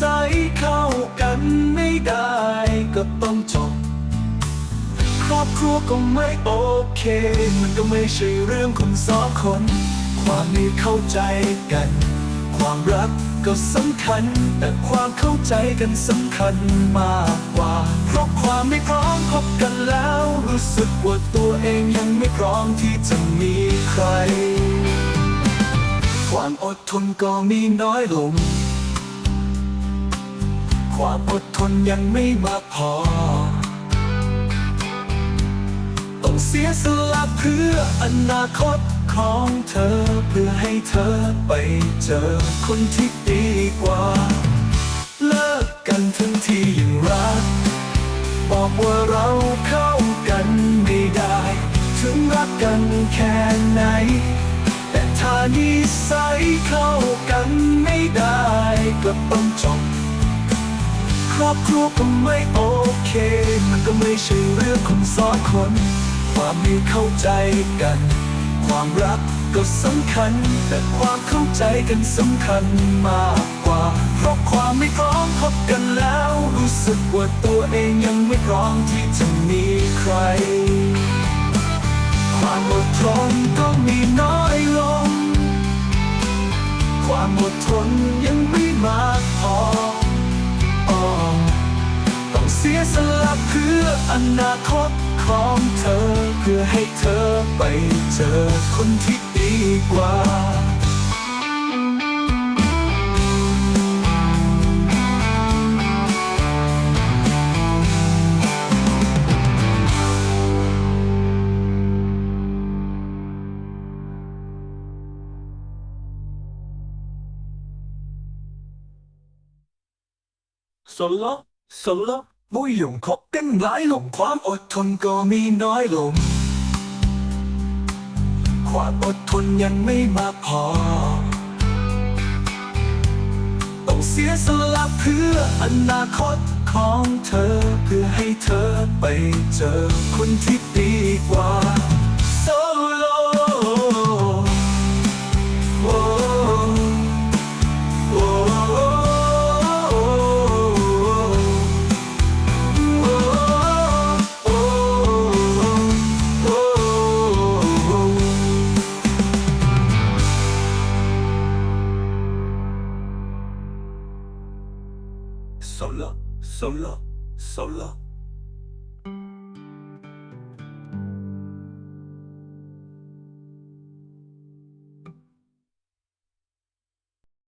สัยเข้ากันไม่ได้ก็ต้องจบ ครอบครัวก็ไม่โอเค มันก็ไม่ใช่เรื่องคนสองคน ความไม่เข้าใจกัน ความรักก็สำคัญ แต่ความเข้าใจกันสำคัญมากกว่า เพราะความไม่พร้อมพบกันแล้ว รู้สึกว่าตัวเองยังไม่พร้อมที่จะมีใคร ความอดทนก็มีน้อยลง ความอดทนยังไม่มากพอ ต้องเสียสละเพื่ออนาคตของเธอเพื่อให้เธอไปเจอคนที่ดีกว่า เลิกกันทั้งที่ยังรัก บอกว่าเราเข้ากันไม่ได้ ถึงรักกันแค่ไหน แต่ถ้านิสัยเข้ากันไม่ได้ก็ต้องจบ ครอบครัวก็ไม่โอเค มันก็ไม่ใช่เรื่องคนสองคน ความไม่เข้าใจกัน ความรักก็สำคัญ แต่ความเข้าใจกันสำคัญมากกว่า เพราะความไม่พร้อมพบกันแล้ว รู้สึกว่าตัวเองยังไม่พร้อมที่จะมีใคร ความอดทนก็มีน้อยลง ความอดทนยังไม่มากพอ สียสละเพื่ออนาคตของเธอ เพื่อให้เธอไปเจอคนที่ดีกว่าสนละสนละบุยหยงคบกันหลายลงความอดทนก็มีน้อยลง ความอดทนยังไม่มากพอ ต้องเสียสละเพื่ออนาคตของเธอเพื่อให้เธอไปเจอคนที่ดีกว่า Solo, solo, solo.